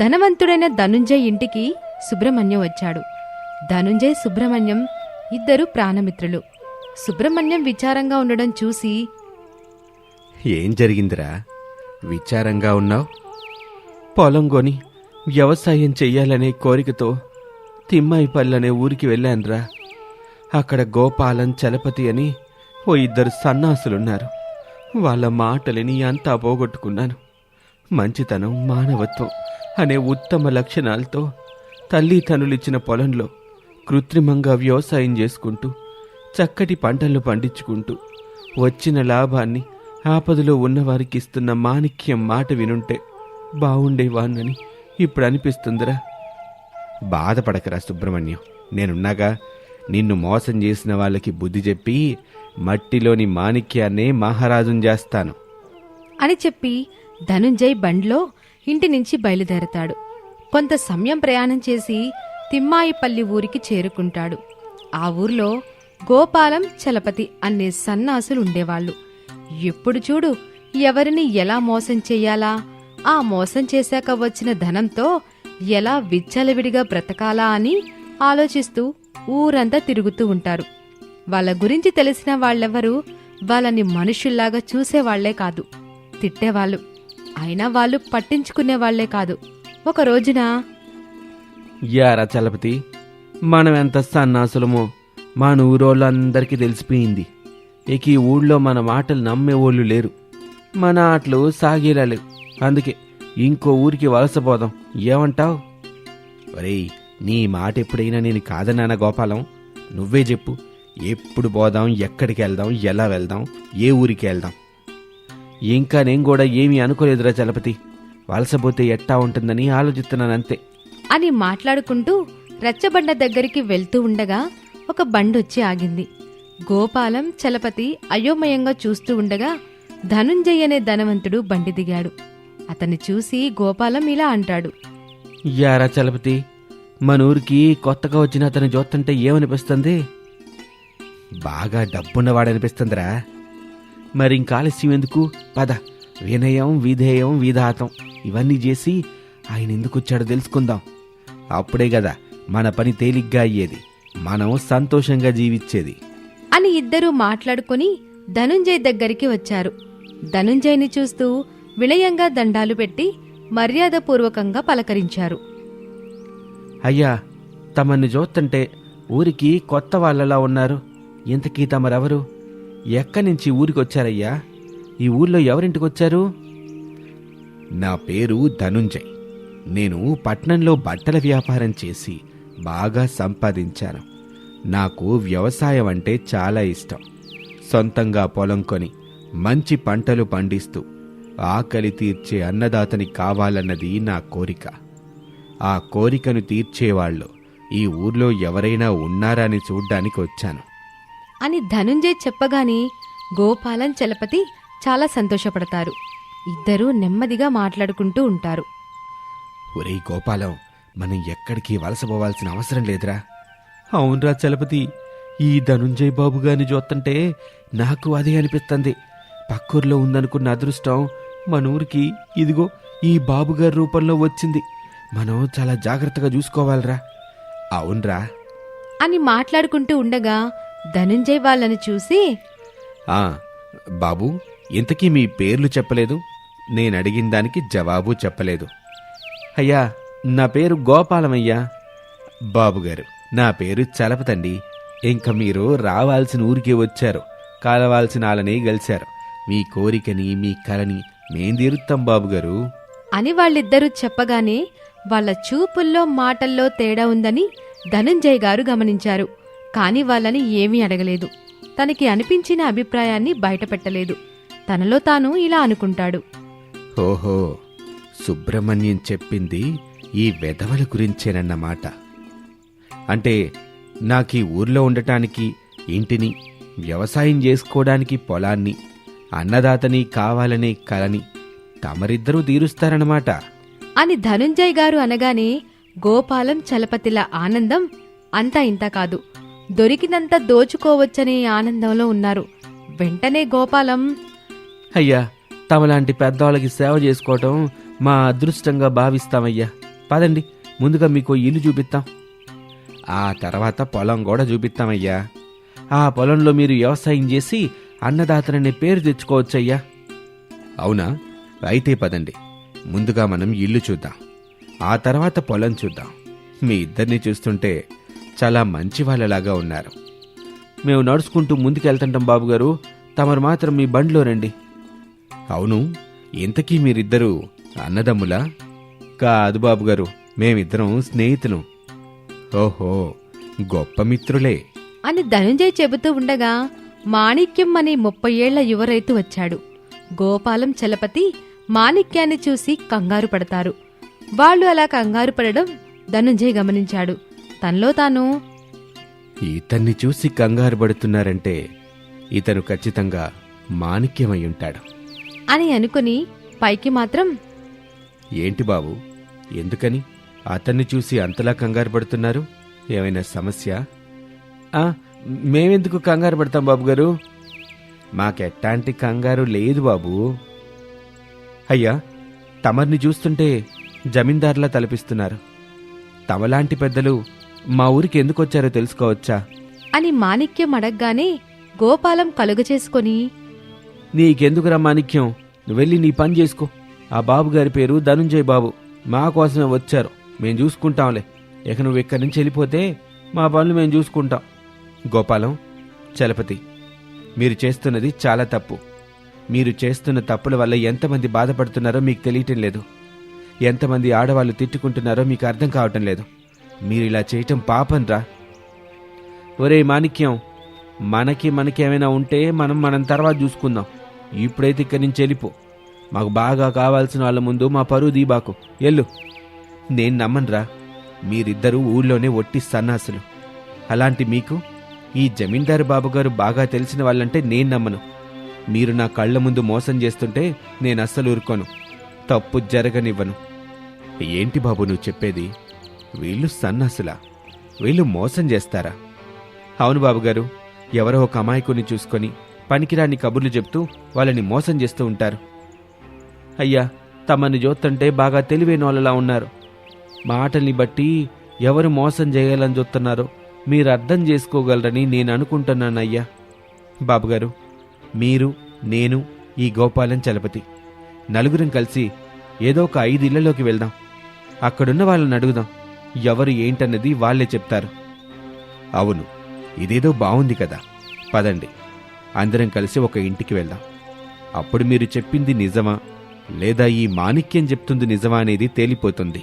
ధనవంతుడైన ధనుంజయ్ ఇంటికి సుబ్రహ్మణ్యం వచ్చాడు. ధనుంజయ్ సుబ్రహ్మణ్యం ఇద్దరు ప్రాణమిత్రులు. సుబ్రహ్మణ్యం విచారంగా ఉండడం చూసి ఏం జరిగిందిరా? విచారంగా ఉన్నావు? పొలం కొని వ్యవసాయం చెయ్యాలనే కోరికతో తిమ్మాయిపల్లి అనే ఊరికి వెళ్ళానురా. అక్కడ గోపాలం చలపతి అని ఓ ఇద్దరు సన్నాసులున్నారు. వాళ్ళ మాటలని అంతా పోగొట్టుకున్నాను. మంచితనం మానవత్వం. అనే ఉత్తమ లక్షణాలతో తల్లి తనులిచ్చిన పొలంలో కృత్రిమంగా వ్యవసాయం చేసుకుంటూ చక్కటి పంటలను పండించుకుంటూ వచ్చిన లాభాన్ని ఆపదలో ఉన్నవారికి ఇస్తున్న మాణిక్యం మాట వినుంటే బావుండేవాన్నని ఇప్పుడు అనిపిస్తుందిరా బాధపడకరా సుబ్రహ్మణ్యం. నేనున్నాగా నిన్ను మోసం చేసిన వాళ్ళకి బుద్ధి చెప్పి మట్టిలోని మాణిక్యాన్నే మహారాజుని చేస్తాను. అని చెప్పి ధనుంజయ్ బండ్లో ఇంటి నుంచి బయలుదేరతాడు. కొంత సమయం ప్రయాణం చేసి తిమ్మాయిపల్లి ఊరికి చేరుకుంటాడు. ఆ ఊర్లో గోపాలం చలపతి అనే సన్నాసులు ఉండేవాళ్ళు. ఎప్పుడు చూడు ఎవరిని ఎలా మోసం చెయ్యాలా ఆ మోసం చేశాక వచ్చిన ధనంతో ఎలా విచ్చలవిడిగా బ్రతకాలా అని ఆలోచిస్తూ ఊరంతా తిరుగుతూ ఉంటారు. వాళ్ళ గురించి తెలిసిన వాళ్ళెవరూ వాళ్ళని మనుషుల్లాగా చూసేవాళ్ళే కాదు. తిట్టేవాళ్ళు. అయినా వాళ్ళు పట్టించుకునే వాళ్ళే కాదు. ఒక రోజున యారా చలపతి మనం ఎంత సన్నాసులమో మన ఊరోళ్ళందరికీ తెలిసిపోయింది. ఇక ఈ ఊళ్ళో మన మాటలు నమ్మేవాళ్ళు లేరు. మన ఆటలు సాగేలా లేవు. అందుకే ఇంకో ఊరికి వలసపోదాం ఏమంటావ్? ఒరేయ్ నీ మాట ఎప్పుడైనా నేను కాదన్నానా గోపాలం? నువ్వే చెప్పు. ఎప్పుడు పోదాం? ఎక్కడికి వెళ్దాం? ఎలా వెళ్దాం? ఏ ఊరికి వెళ్దాం? ఇంకా నేను కూడా ఏమీ అనుకోలేదురా చలపతి. వలసపోతే ఎట్టా ఉంటుందని ఆలోచిస్తున్నాను అంతే. అని మాట్లాడుకుంటూ రచ్చబండ దగ్గరికి వెళ్తూ ఉండగా ఒక బండొచ్చి ఆగింది. గోపాలం చలపతి అయోమయంగా చూస్తూ ఉండగా ధనుంజయ్ అనే ధనవంతుడు బండి దిగాడు. అతన్ని చూసి గోపాలం ఇలా అంటాడు. యారా చలపతి మన ఊరికి కొత్తగా వచ్చిన అతను చూస్తుంటే ఏమనిపిస్తుంది? బాగా డబ్బున్నవాడనిపిస్తుందిరా. మరి ఇంక ఆలస్యం ఎందుకు? పద. వినయం విధేయం విధాతం ఇవన్నీ చేసి ఆయన ఎందుకు వచ్చాడో తెలుసుకుందాం. అప్పుడే కదా మన పని తేలిగ్గా అయ్యేది. మనం సంతోషంగా జీవించేది అని ఇద్దరూ మాట్లాడుకుని ధనుంజయ్ దగ్గరికి వచ్చారు. ధనుంజయ్ని చూస్తూ వినయంగా దండాలు పెట్టి మర్యాదపూర్వకంగా పలకరించారు. అయ్యా తమన్ని చూస్తుంటే ఊరికి కొత్త వాళ్ళలా ఉన్నారు. ఇంతకీ తమరెవరు? ఎక్కడి నుంచి ఊరికి వచ్చారయ్యా ఈ ఊర్లో ఎవరింటికొచ్చారు? నా పేరు ధనుంజయ్. నేను పట్నంలో బట్టల వ్యాపారం చేసి బాగా సంపాదించాను. నాకు వ్యవసాయం అంటే చాలా ఇష్టం. సొంతంగా పొలం కొని మంచి పంటలు పండిస్తూ ఆకలి తీర్చే అన్నదాతని కావాలన్నది నా కోరిక. ఆ కోరికను తీర్చేవాళ్ళు ఈ ఊర్లో ఎవరైనా ఉన్నారా అని చూడ్డానికి వచ్చాను అని ధనుంజయ్ చెప్పగానే గోపాలం చలపతి చాలా సంతోషపడతారు. ఇద్దరూ నెమ్మదిగా మాట్లాడుకుంటూ ఉంటారు. ఒరేయ్ గోపాలం మనం ఎక్కడికి వలసపోవాల్సిన అవసరం లేదురా. అవునరా చలపతి. ఈ ధనుంజయ్ బాబు గారిని చూస్తుంటే నాకు అదే అనిపిస్తుంది పక్కూర్లో ఉందనుకున్న అదృష్టం మన ఊరికి ఇదిగో ఈ బాబుగారి రూపంలో వచ్చింది. మనం చాలా జాగ్రత్తగా చూసుకోవాలిరా. అవునరా. అని మాట్లాడుకుంటూ ఉండగా ధనుంజయ్ వాళ్ళని చూసి ఆ బాబు ఇంతకీ మీ పేర్లు చెప్పలేదు. నేను అడిగిన దానికి జవాబు చెప్పలేదు. అయ్యా నా పేరు గోపాలమయ్యా. బాబుగారు నా పేరు చలపతండి. ఇంక మీరు రావాల్సిన ఊరికి వచ్చారు. కలవాల్సిన వాళ్ళని గెలిచారు. మీ కోరికని మీ కలని మేం తీరుతాం బాబుగారు. అని వాళ్ళిద్దరూ చెప్పగానే వాళ్ళ చూపుల్లో మాటల్లో తేడా ఉందని ధనుంజయ్ గారు గమనించారు. కాని వాళ్ళని ఏమీ అడగలేదు. తనకి అనిపించిన అభిప్రాయాన్ని బయటపెట్టలేదు. తనలో తాను ఇలా అనుకుంటాడు. ఓహో సుబ్రహ్మణ్యం చెప్పింది ఈ వెధవల గురించేనన్నమాట. అంటే నాకు ఊర్లో ఉండటానికి ఇంటిని వ్యవసాయం చేసుకోవడానికి పొలాన్ని అన్నదాతని కావాలనే కలని తమరిద్దరూ తీరుస్తారన్నమాట. అని ధనుంజయ్ గారు అనగానే గోపాలం చలపతిల ఆనందం అంతా ఇంత కాదు. దొరికినంత దోచుకోవచ్చనే ఆనందంలో ఉన్నారు. వెంటనే గోపాలం అయ్యా తమలాంటి పెద్దవాళ్ళకి సేవ చేసుకోవటం మా అదృష్టంగా భావిస్తామయ్యా. పదండి ముందుగా మీకు ఇల్లు చూపిస్తాం ఆ తర్వాత పొలం కూడా చూపిస్తామయ్యా ఆ పొలంలో మీరు వ్యవసాయం చేసి అన్నదాతననే పేరు తెచ్చుకోవచ్చయ్యా. అవునా? అయితే పదండి ముందుగా మనం ఇల్లు చూద్దాం. ఆ తర్వాత పొలం చూద్దాం. మీ ఇద్దరిని చూస్తుంటే చాలా మంచి వాళ్ళలాగా ఉన్నారు. మేము నడుచుకుంటూ ముందుకెళ్తుంటాం బాబుగారు తమరు మాత్రం మీ బండిలో రండి. అవును ఇంతకీ మీరిద్దరూ అన్నదమ్ములా? కాదు బాబుగారు మేమిద్దరం స్నేహితులు. ఓహో గొప్ప మిత్రులే. అని ధనుంజయ్ చెబుతూ ఉండగా మాణిక్యం అనే ముప్పై ఏళ్ళ యువ రైతు వచ్చాడు. గోపాలం చలపతి మాణిక్యాన్ని చూసి కంగారు పడతారు. వాళ్ళు అలా కంగారు పడడం ధనుంజయ్ గమనించాడు. తనలో తాను? ఇతన్ని చూసి కంగారు పడుతున్నారంటే ఇతను ఖచ్చితంగా మాణిక్యమై ఉంటాడు అని అనుకుని పైకి మాత్రం ఏంటి బాబు ఎందుకని? అతన్ని చూసి అంతలా కంగారు పడుతున్నారు? ఏమైనా సమస్య? ఆ, మేమెందుకు కంగారు పడతాం బాబు గారు? మాకెట్టాంటి కంగారు లేదు బాబు. అయ్యా తమర్ని చూస్తుంటే జమీందారులా తలపిస్తున్నారు. తమలాంటి పెద్దలు మా ఊరికి ఎందుకు వచ్చారో తెలుసుకోవచ్చా? అని మాణిక్యం అడగగానే గోపాలం కలుగ చేసుకొని నీకెందుకురా మాణిక్యం? నువ్వు వెళ్ళి నీ పని చేసుకో. ఆ బాబు గారి పేరు ధనుంజయ్ బాబు. మా కోసమే వచ్చారు. మేం చూసుకుంటాంలే. ఇక నువ్వు ఇక్కడి నుంచి వెళ్ళిపోతే మా పనులు మేము చూసుకుంటాం. గోపాలం చలపతి మీరు చేస్తున్నది చాలా తప్పు. మీరు చేస్తున్న తప్పుల వల్ల ఎంతమంది బాధపడుతున్నారో మీకు తెలియటం లేదు. ఎంతమంది ఆడవాళ్ళు తిట్టుకుంటున్నారో మీకు అర్థం కావటం లేదు. మీరు ఇలా చేయటం పాపంరా. ఒరే మాణిక్యం మనకి మనకి ఏమైనా ఉంటే మనం మనం తర్వాత చూసుకుందాం. ఇప్పుడైతే ఇక్కడి నుంచి వెళ్ళిపో. మాకు బాగా కావాల్సిన వాళ్ళ ముందు మా పరువు దీబాకు. ఎల్లు నేను నమ్మనురా మీరిద్దరూ ఊళ్ళోనే ఒట్టి సన్నాసులు. అలాంటి మీకు ఈ జమీందారు బాబుగారు బాగా తెలిసిన వాళ్ళంటే నేను నమ్మను. మీరు నా కళ్ళ ముందు మోసం చేస్తుంటే నేను అస్సలు ఊరుకోను. తప్పు జరగనివ్వను. ఏంటి బాబు నువ్వు చెప్పేది? వీళ్ళు సన్నాసులా. వీళ్ళు మోసం చేస్తారా? అవును బాబుగారు ఎవరో ఒక అమాయకుని చూసుకొని పనికిరాని కబుర్లు చెప్తూ వాళ్ళని మోసం చేస్తూ ఉంటారు. అయ్యా తమని చూస్తుంటే బాగా తెలివైన వాళ్ళలా ఉన్నారు. మాటల్ని బట్టి ఎవరు మోసం చేయాలని చూస్తున్నారో మీరు అర్థం చేసుకోగలరని నేను అనుకుంటున్నానయ్యా. బాబుగారు మీరు నేను ఈ గోపాలం చలపతి. నలుగురం కలిసి ఏదో ఒక ఐదు ఇళ్ళలోకి వెళ్దాం. అక్కడున్న వాళ్ళని అడుగుదాం. ఎవరు ఏంటన్నది వాళ్ళే చెప్తారు. అవును ఇదేదో బాగుంది కదా. పదండి అందరం కలిసి ఒక ఇంటికి వెళ్దాం. అప్పుడు మీరు చెప్పింది నిజమా? లేదా ఈ మాణిక్యం చెప్తుంది నిజమా అనేది తేలిపోతుంది.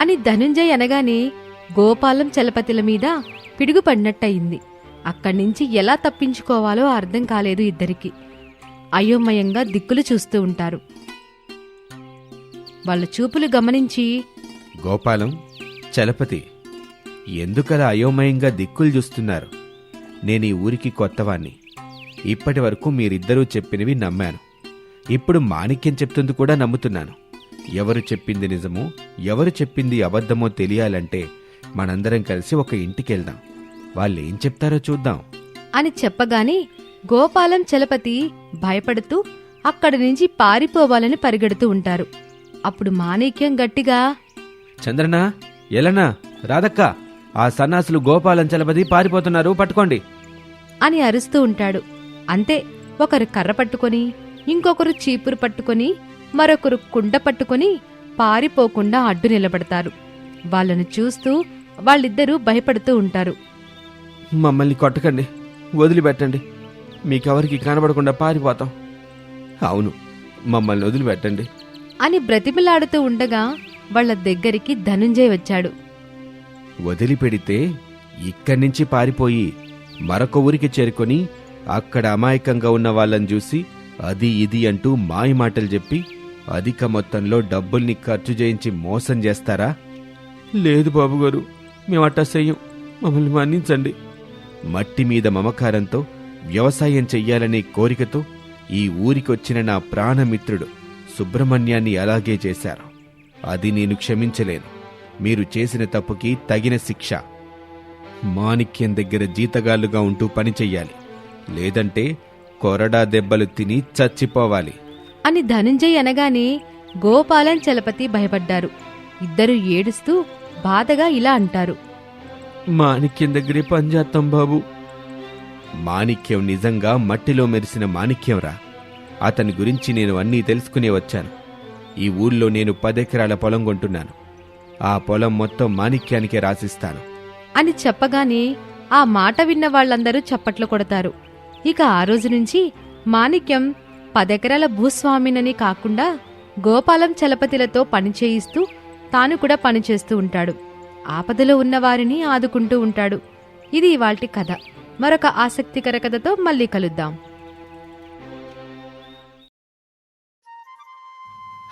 అని ధనుంజయ్ అనగానే గోపాలం చలపతిల మీద పిడుగుపడినట్టయింది. అక్కడి నుంచి ఎలా తప్పించుకోవాలో అర్థం కాలేదు ఇద్దరికి. అయోమయంగా దిక్కులు చూస్తూ ఉంటారు. వాళ్ళ చూపులు గమనించి గోపాలం చలపతి ఎందుకలా అయోమయంగా దిక్కులు చూస్తున్నారు? నేను ఈ ఊరికి కొత్తవాణ్ణి. ఇప్పటి వరకు మీరిద్దరూ చెప్పినవి నమ్మాను. ఇప్పుడు మాణిక్యం చెప్తుంది కూడా నమ్ముతున్నాను. ఎవరు చెప్పింది నిజమో ఎవరు చెప్పింది అబద్ధమో తెలియాలంటే మనందరం కలిసి ఒక ఇంటికి వెళ్దాం వాళ్ళు ఏం చెప్తారో చూద్దాం. అని చెప్పగానే గోపాలం చలపతి భయపడుతూ అక్కడి నుంచి పారిపోవాలని పరిగెడుతూ ఉంటారు. అప్పుడు మాణిక్యం గట్టిగా చంద్రనా ఎలనా రాధక్క ఆ సన్నాసులు గోపాలం చలపతి పారిపోతున్నారు పట్టుకోండి. అని అరుస్తూ ఉంటాడు. అంతే ఒకరు కర్ర పట్టుకొని ఇంకొకరు చీపురు పట్టుకొని మరొకరు కుండ పట్టుకొని పారిపోకుండా అడ్డు నిలబడతారు. వాళ్ళను చూస్తూ వాళ్ళిద్దరూ భయపడుతూ ఉంటారు. మమ్మల్ని కొట్టకండి వదిలిపెట్టండి. మీకెవరికి కనబడకుండా పారిపోతాం. అవును మమ్మల్ని వదిలిపెట్టండి. అని బ్రతిమిలాడుతూ ఉండగా వాళ్ళ దగ్గరికి ధనుంజయ్ వచ్చాడు. వదిలిపెడితే ఇక్కడి నుంచి పారిపోయి మరొక ఊరికి చేరుకొని అక్కడ అమాయకంగా ఉన్న వాళ్ళని చూసి అది ఇది అంటూ మాయ మాటలు చెప్పి అధిక మొత్తంలో డబ్బుల్ని ఖర్చు చేయించి మోసం చేస్తారా? లేదు బాబుగారు మేము అట్టా చెయ్యం. మమ్మల్ని మన్నించండి. మట్టి మీద మమకారంతో వ్యవసాయం చెయ్యాలనే కోరికతో ఈ ఊరికొచ్చిన నా ప్రాణమిత్రుడు సుబ్రహ్మణ్యాన్ని అలాగే చేశారు. అది నేను క్షమించలేను. మీరు చేసిన తప్పుకి తగిన శిక్ష. మాణిక్యం దగ్గర జీతగాళ్ళుగా ఉంటూ పని చెయ్యాలి. లేదంటే కొరడా దెబ్బలు తిని చచ్చిపోవాలి. అని ధనుంజయ్ అనగానే గోపాలం చలపతి భయపడ్డారు. ఇద్దరు ఏడుస్తూ బాధగా ఇలా అంటారు. మాణిక్యం దగ్గరే పనిచేస్తాం బాబు. మాణిక్యం నిజంగా మట్టిలో మెరిసిన మాణిక్యంరా. అతని గురించి నేను అన్నీ తెలుసుకునే వచ్చాను. ఈ ఊళ్ళో నేను పదెకరాల పొలం కొంటున్నాను. ఆ పొలం మొత్తం మాణిక్యానికే రాసిస్తాను. అని చెప్పగానే ఆ మాట విన్న వాళ్ళందరూ చప్పట్లు కొడతారు. ఇక ఆ రోజు నుంచి మాణిక్యం పదెకరాల భూస్వామినని కాకుండా గోపాలం చలపతిలతో పనిచేయిస్తూ తాను కూడా పనిచేస్తూ ఉంటాడు. ఆపదలో ఉన్నవారిని ఆదుకుంటూ ఉంటాడు. ఇది ఇవాల్టి కథ. మరొక ఆసక్తికర కథతో మళ్ళీ కలుద్దాం.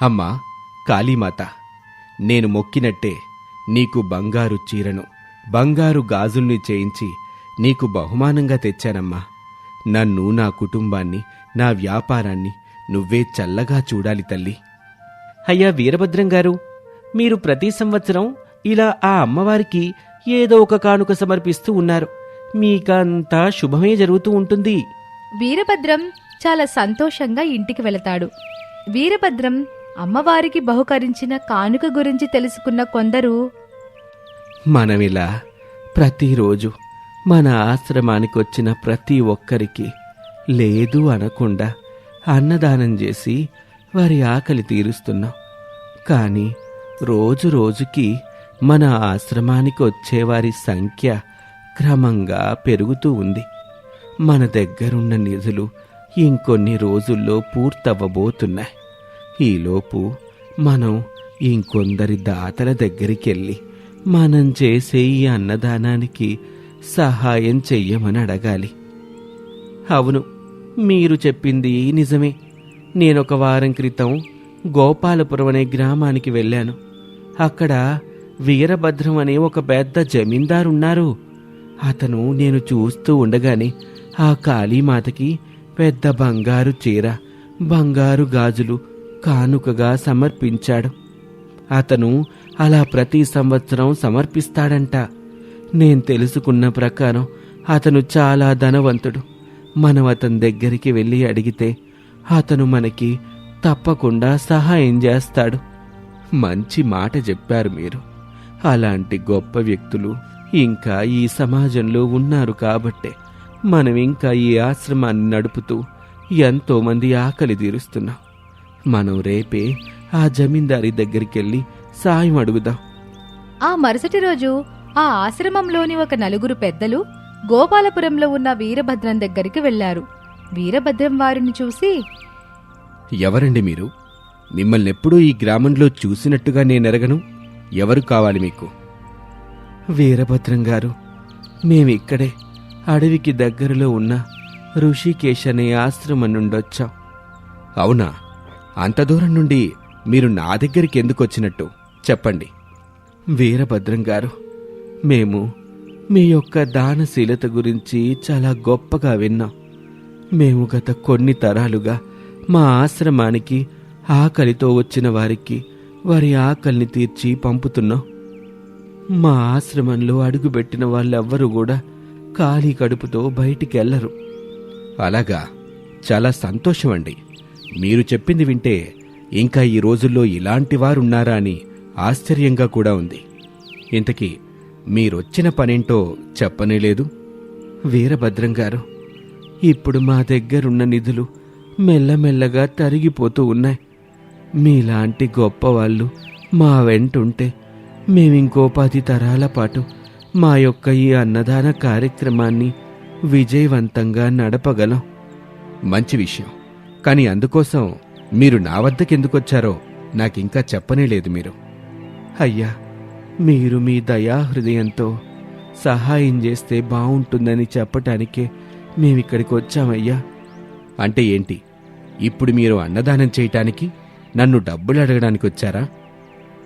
అమ్మా కాళీమాత నేను మొక్కినట్టే నీకు బంగారు చీరను బంగారు గాజుల్ని చేయించి నీకు బహుమానంగా తెచ్చానమ్మా. నన్ను నా కుటుంబాన్ని నా వ్యాపారాన్ని నువ్వే చల్లగా చూడాలి తల్లి. అయ్యా వీరభద్రం గారు మీరు ప్రతి సంవత్సరం ఇలా ఆ అమ్మవారికి ఏదో ఒక కానుక సమర్పిస్తూ ఉన్నారు. మీకంతా శుభమే జరుగుతూ ఉంటుంది. వీరభద్రం చాలా సంతోషంగా ఇంటికి వెళతాడు. వీరభద్రం అమ్మవారికి బహుకరించిన కానుక గురించి తెలుసుకున్న కొందరు మనమిలా ప్రతిరోజు మన ఆశ్రమానికి వచ్చిన ప్రతి ఒక్కరికి లేదు అనకుండా అన్నదానం చేసి వారి ఆకలి తీరుస్తున్నాం. కానీ రోజు రోజుకి మన ఆశ్రమానికి వచ్చేవారి సంఖ్య క్రమంగా పెరుగుతూ ఉంది. మన దగ్గరున్న నిధులు ఇంకొన్ని రోజుల్లో పూర్తవ్వబోతున్నాయి. ఈలోపు మనం ఇంకొందరి దాతల దగ్గరికి వెళ్ళి మనం చేసే ఈ అన్నదానానికి సహాయం చెయ్యమని అడగాలి. అవును మీరు చెప్పింది నిజమే. నేనొక వారం క్రితం గోపాలపురం అనే గ్రామానికి వెళ్ళాను. అక్కడ వీరభద్రం అనే ఒక పెద్ద జమీందారున్నారు. అతను నేను చూస్తూ ఉండగానే ఆ కాళీమాతకి పెద్ద బంగారు చీర బంగారు గాజులు కానుకగా సమర్పించాడు. అతను అలా ప్రతి సంవత్సరం సమర్పిస్తాడంట. నేను తెలుసుకున్న ప్రకారం అతను చాలా ధనవంతుడు. మనం అతని దగ్గరికి వెళ్ళి అడిగితే అతను మనకి తప్పకుండా సహాయం చేస్తాడు. మంచి మాట చెప్పారు మీరు. అలాంటి గొప్ప వ్యక్తులు ఇంకా ఈ సమాజంలో ఉన్నారు కాబట్టే మనం ఇంకా ఈ ఆశ్రమాన్ని నడుపుతూ ఎంతోమంది ఆకలి తీరుస్తున్నాం. మనం రేపే ఆ జమీందారి దగ్గరికి వెళ్ళి సాయం అడుగుదాం. ఆ మరుసటి రోజు ఆ ఆశ్రమంలోని ఒక నలుగురు పెద్దలు గోపాలపురంలో ఉన్న వీరభద్రం దగ్గరికి వెళ్ళారు వీరభద్రం వారిని చూసి ఎవరండి మీరు? మిమ్మల్ని ఎప్పుడూ ఈ గ్రామంలో చూసినట్టుగా నేనెరగను ఎవరు కావాలి మీకు? వీరభద్రం గారు మేమిక్కడే అడవికి దగ్గరలో ఉన్న ఋషికేశ్ అనే ఆశ్రమం నుండి వచ్చాం అవునా? అంత దూరం నుండి మీరు నా దగ్గరికి ఎందుకు వచ్చినట్టు? చెప్పండి. వీరభద్రం గారు మేము మీ యొక్క దానశీలత గురించి చాలా గొప్పగా విన్నాం. మేము గత కొన్ని తరాలుగా మా ఆశ్రమానికి ఆకలితో వచ్చిన వారికి వారి ఆకలిని తీర్చి పంపుతున్నాం. మా ఆశ్రమంలో అడుగుపెట్టిన వాళ్ళెవ్వరూ కూడా ఖాళీ కడుపుతో బయటికి వెళ్ళరు అలాగా. చాలా సంతోషం అండి మీరు చెప్పింది వింటే ఇంకా ఈ రోజుల్లో ఇలాంటి వారున్నారా అని ఆశ్చర్యంగా కూడా ఉంది. ఇంతకీ మీరొచ్చిన పనేంటో చెప్పనే లేదు. వీరభద్రం గారు ఇప్పుడు మా దగ్గరున్న నిధులు మెల్లమెల్లగా తరిగిపోతూ ఉన్నాయి. మీలాంటి గొప్పవాళ్ళు మా వెంటుంటే మేమింకో పది తరాల పాటు మా యొక్క ఈ అన్నదాన కార్యక్రమాన్ని విజయవంతంగా నడపగలం. మంచి విషయం. కానీ అందుకోసం మీరు నా వద్దకెందుకొచ్చారో నాకింకా చెప్పనే లేదు మీరు. అయ్యా మీరు మీ దయా హృదయంతో సహాయం చేస్తే బావుంటుందని చెప్పటానికే మేమిక్కడికి వచ్చామయ్యా. అంటే ఏంటి? ఇప్పుడు మీరు అన్నదానం చేయటానికి నన్ను డబ్బులు అడగడానికి వచ్చారా?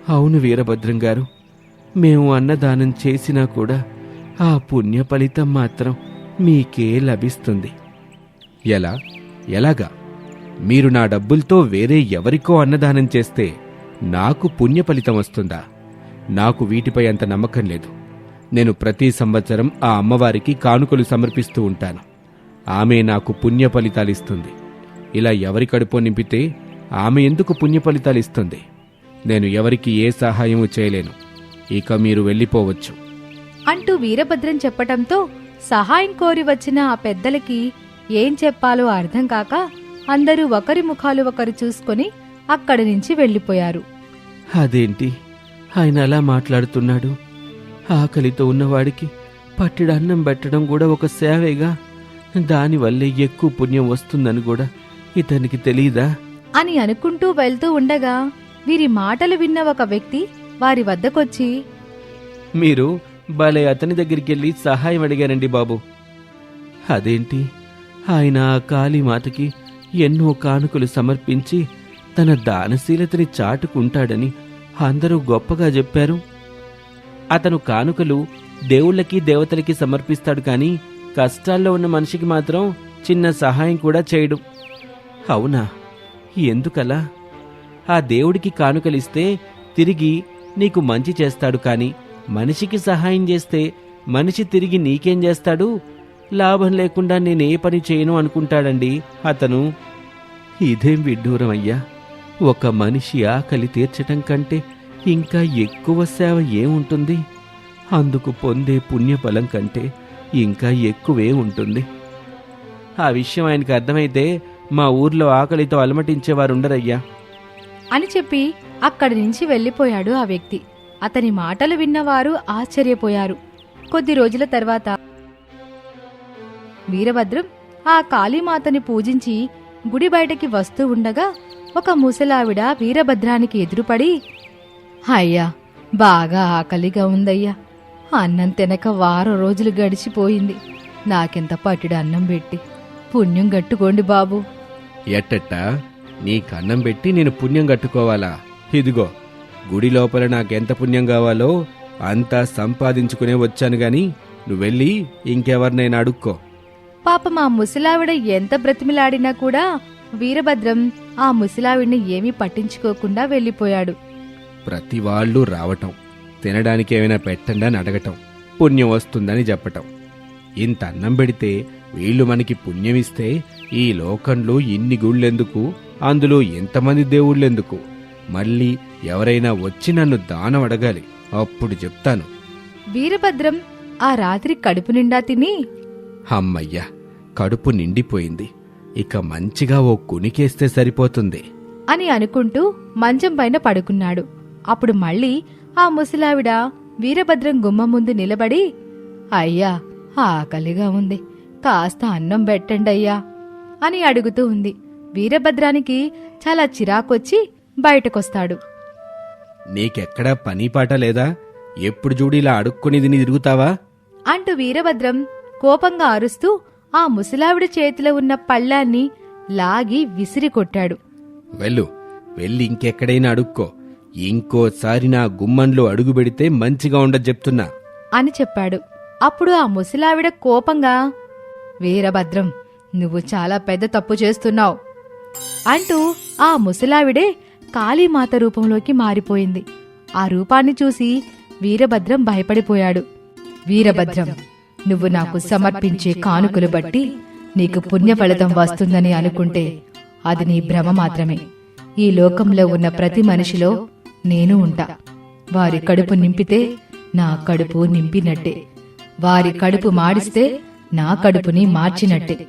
అవును వీరభద్రం గారు మేము అన్నదానం చేసినా కూడా ఆ పుణ్య ఫలితం మాత్రం మీకే లభిస్తుంది. ఎలా? ఎలాగా? మీరు నా డబ్బులతో వేరే ఎవరికో అన్నదానం చేస్తే నాకు పుణ్య ఫలితం వస్తుందా? నాకు వీటిపై అంత నమ్మకం లేదు. నేను ప్రతి సంవత్సరం ఆ అమ్మవారికి కానుకలు సమర్పిస్తూ ఉంటాను. ఆమె నాకు పుణ్య ఫలితాలు ఇస్తుంది. ఇలా ఎవరి కడుపో నింపితే ఆమె ఎందుకు పుణ్య ఫలితాలు ఇస్తుంది? నేను ఎవరికి ఏ సహాయము చేయలేను. ఇక మీరు వెళ్ళిపోవచ్చు. అంటూ వీరభద్రం చెప్పటంతో సహాయం కోరి వచ్చిన ఆ పెద్దలకి ఏం చెప్పాలో అర్థం కాక అందరూ ఒకరి ముఖాలు ఒకరు చూసుకొని అక్కడి నుంచి వెళ్ళిపోయారు. అదేంటి? ఆయన అలా మాట్లాడుతున్నాడు. ఆకలితో ఉన్నవాడికి పట్టిడ అన్నం పెట్టడం కూడా ఒక సేవేగా? దానివల్లే ఎక్కువ పుణ్యం వస్తుందని కూడా ఇతనికి తెలీదా? అని అనుకుంటూ వెళ్తూ ఉండగా వీరి మాటలు విన్న ఒక వ్యక్తి వారి వద్దకొచ్చి మీరు భలే అతని దగ్గరికి వెళ్ళి సహాయం అడిగారండి బాబు. అదేంటి? ఆయన ఆ కాళీమాతకి ఎన్నో కానుకలు సమర్పించి తన దానశీలతని చాటుకుంటాడని అందరూ గొప్పగా చెప్పారు. అతను కానుకలు దేవుళ్ళకి దేవతలకి సమర్పిస్తాడు కానీ కష్టాల్లో ఉన్న మనిషికి మాత్రం చిన్న సహాయం కూడా చేయడు. అవునా? ఎందుకలా? ఆ దేవుడికి కానుకలిస్తే తిరిగి నీకు మంచి చేస్తాడు కాని మనిషికి సహాయం చేస్తే మనిషి తిరిగి నీకేం చేస్తాడు? లాభం లేకుండా నేనే పని చేయను అనుకుంటాడండి. అతను ఇదేం విడ్డూరం అయ్యా? ఒక మనిషి ఆకలి తీర్చటం కంటే ఇంకా ఎక్కువ సేవ ఏముంటుంది? అందుకు పొందే పుణ్యఫలం కంటే ఇంకా ఎక్కువే ఉంటుంది. ఆ విషయం ఆయనకు అర్థమైతే మా ఊర్లో ఆకలితో అలమటించేవారుండరయ్యా అని చెప్పి అక్కడి నుంచి వెళ్ళిపోయాడు ఆ వ్యక్తి. అతని మాటలు విన్నవారు ఆశ్చర్యపోయారు. కొద్ది రోజుల తర్వాత వీరభద్రం ఆ కాళీమాతని పూజించి గుడి బయటకి వస్తూ ఉండగా ఒక ముసలావిడ వీరభద్రానికి ఎదురుపడి అయ్యా బాగా ఆకలిగా ఉందయ్యా. అన్నం తినక వారం రోజులు గడిచిపోయింది. నాకెంత పట్టిడు అన్నం పెట్టి. పుణ్యం గట్టుకోండి బాబు. ఎట్టట్టా? నీకు అన్నం పెట్టి నేను పుణ్యం కట్టుకోవాలా? ఇదిగో గుడి లోపల నాకెంత పుణ్యం కావాలో అంతా సంపాదించుకునే వచ్చాను గాని నువ్వెళ్ళి ఇంకెవరినైనా అడుక్కో. పాపం ఆ ముసలావిడ ఎంత బ్రతిమిలాడినా కూడా వీరభద్రం ఆ ముసలావిడ్ని ఏమీ పట్టించుకోకుండా వెళ్ళిపోయాడు. ప్రతి వాళ్ళు రావటం తినడానికి ఏమైనా పెట్టండి అని అడగటం పుణ్యం వస్తుందని చెప్పటం. ఇంత అన్నం పెడితే వీళ్ళు మనకి పుణ్యం ఇస్తే ఈ లోకంలో ఇన్ని గుళ్ళెందుకు? అందులో ఎంతమంది దేవుళ్ళెందుకు? మళ్ళీ ఎవరైనా వచ్చి నన్ను దానం అడగాలి అప్పుడు చెప్తాను. వీరభద్రం ఆ రాత్రి కడుపు నిండా తిని అమ్మయ్యా కడుపు నిండిపోయింది. ఇక మంచిగా ఓ కునికేస్తే సరిపోతుంది. అని అనుకుంటూ మంచం పైన పడుకున్నాడు. అప్పుడు మళ్ళీ ఆ ముసలావిడ వీరభద్రం గుమ్మ ముందు నిలబడి అయ్యా ఆకలిగా ఉంది. కాస్త అన్నం పెట్టండి అయ్యా అని అడుగుతూ ఉంది. వీరభద్రానికి చాలా చిరాకొచ్చి బయటకొస్తాడు. నీకెక్కడా పని పాట లేదా? ఎప్పుడు చూడు ఇలా అడుక్కుని తిని తిరుగుతావా? అంటూ వీరభద్రం కోపంగా అరుస్తూ ఆ ముసలావిడ చేతిలో ఉన్న పళ్ళాన్ని లాగి విసిరి కొట్టాడు. వెళ్ళు వెళ్ళి ఇంకెక్కడైనా అడుక్కో. ఇంకోసారి నా గుమ్మంలో అడుగు పెడితే మంచిగా ఉండదు చెప్తున్నా. అని చెప్పాడు. అప్పుడు ఆ ముసలావిడ కోపంగా వీరభద్రం నువ్వు చాలా పెద్ద తప్పు చేస్తున్నావు అంటూ ఆ ముసలావిడే కాళీమాత రూపంలోకి మారిపోయింది. ఆ రూపాన్ని చూసి వీరభద్రం భయపడిపోయాడు. వీరభద్రం నువ్వు నాకు సమర్పించే కానుకలు బట్టి నీకు పుణ్య ఫలితం వస్తుందని అనుకుంటే అది నీ భ్రమ మాత్రమే. ఈ లోకంలో ఉన్న ప్రతి మనిషిలో నేను ఉంటా. వారి కడుపు నింపితే నా కడుపు నింపినట్టే. వారి కడుపు మాడిస్తే నా కడుపుని మార్చినట్టే.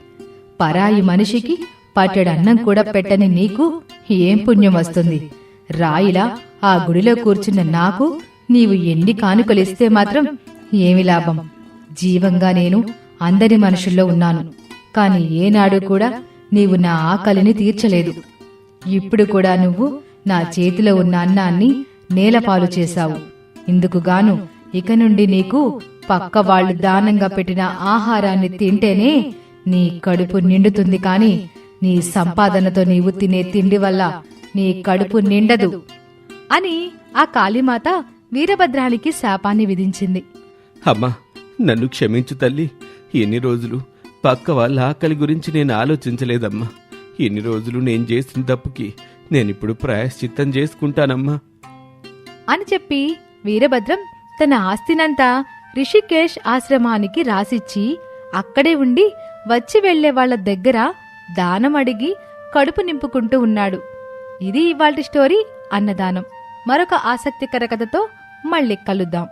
పరాయి మనిషికి పట్టెడు అన్నం కూడా పెట్టని నీకు ఏం పుణ్యం వస్తుంది? రాయిలా ఆ గుడిలో కూర్చున్న నాకు నీవు ఎన్ని కానుకలిస్తే మాత్రం ఏమి లాభం? జీవంగా నేను అందరి మనుషుల్లో ఉన్నాను. కాని ఏనాడు కూడా నీవు నా ఆకలిని తీర్చలేదు. ఇప్పుడు కూడా నువ్వు నా చేతిలో ఉన్న అన్నాన్ని నేలపాలు చేశావు. ఇందుకుగాను ఇక నుండి నీకు పక్క వాళ్ళు దానంగా పెట్టిన ఆహారాన్ని తింటేనే నీ కడుపు నిండుతుంది కాని నీ సంపాదనతో నీవు తినే తిండి వల్ల నీ కడుపు నిండదు అని ఆ కాళీమాత వీరభద్రానికి శాపాన్ని విధించింది. అమ్మా నన్ను క్షమించు తల్లి. ఎన్ని రోజులు? పక్క వాళ్ళ ఆకలి గురించి నేను ఆలోచించలేదమ్మా. ఎన్ని రోజులు నేను చేసిన తప్పుకి నేనిప్పుడు ప్రాయశ్చిత్తం చేసుకుంటానమ్మా. అని చెప్పి వీరభద్రం తన ఆస్తినంతా రిషికేష్ ఆశ్రమానికి రాసిచ్చి అక్కడే ఉండి వచ్చి వెళ్ళే వాళ్ళ దగ్గర దానం అడిగి కడుపు నింపుకుంటూ ఉన్నాడు. ఇది ఇవాల్టి స్టోరీ అన్నదానం. మరొక ఆసక్తికర కథతో మళ్ళీ కలుద్దాం.